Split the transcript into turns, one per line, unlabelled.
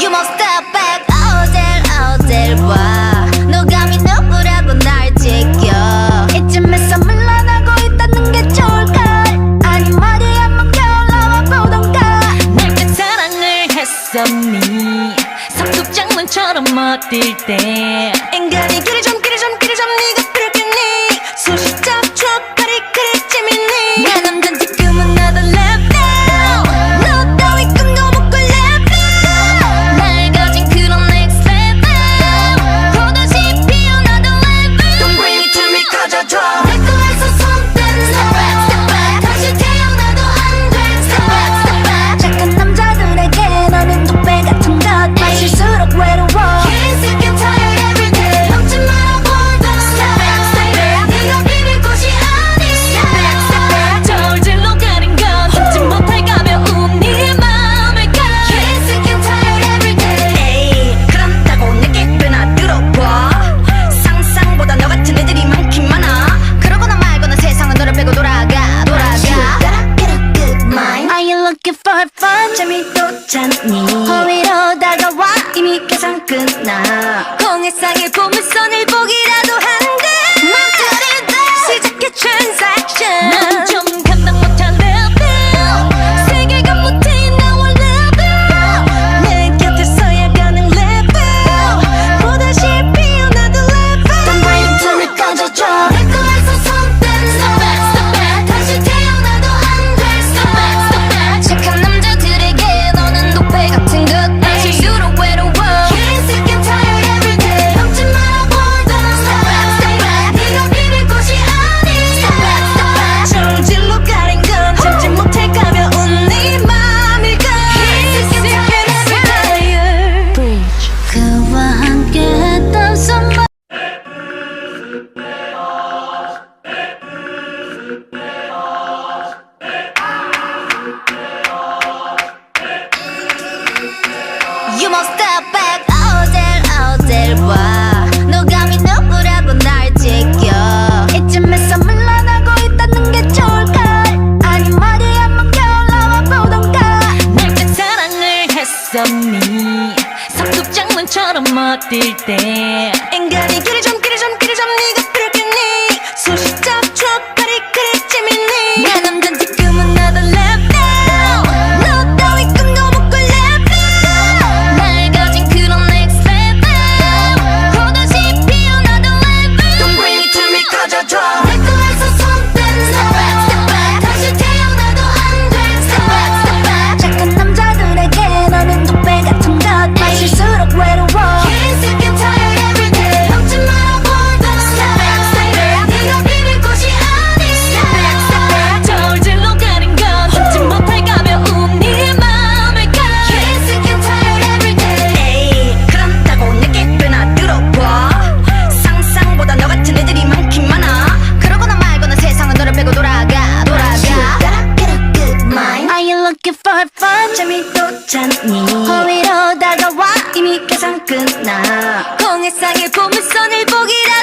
You must step back. 어딜 어딜 봐 누가 미 누구라고 날 지켜. 이쯤에서 물러나고 있다는 게 좋을까? 아니 말이 한번 겨울나와 보던가? 내게 사랑을 했었니? 석둑장문처럼 멋들 때? 인간이 길을 좀 길을 좀 길을 좀 세상에 보물선을 보기라도 한다 맘대로 시작해 transaction. You must step back. 어딜 어딜 와. 누가 믿어보라고 날 지켜. 이쯤에서 물러나고 있다는 게 좋을까? 아니 말이 한번 겨울나와 보던가?
날짝 사랑을 했었니? 석둑장문처럼 멋들 때?
인간이
길을
좀 세상에 보물 선을 보기라.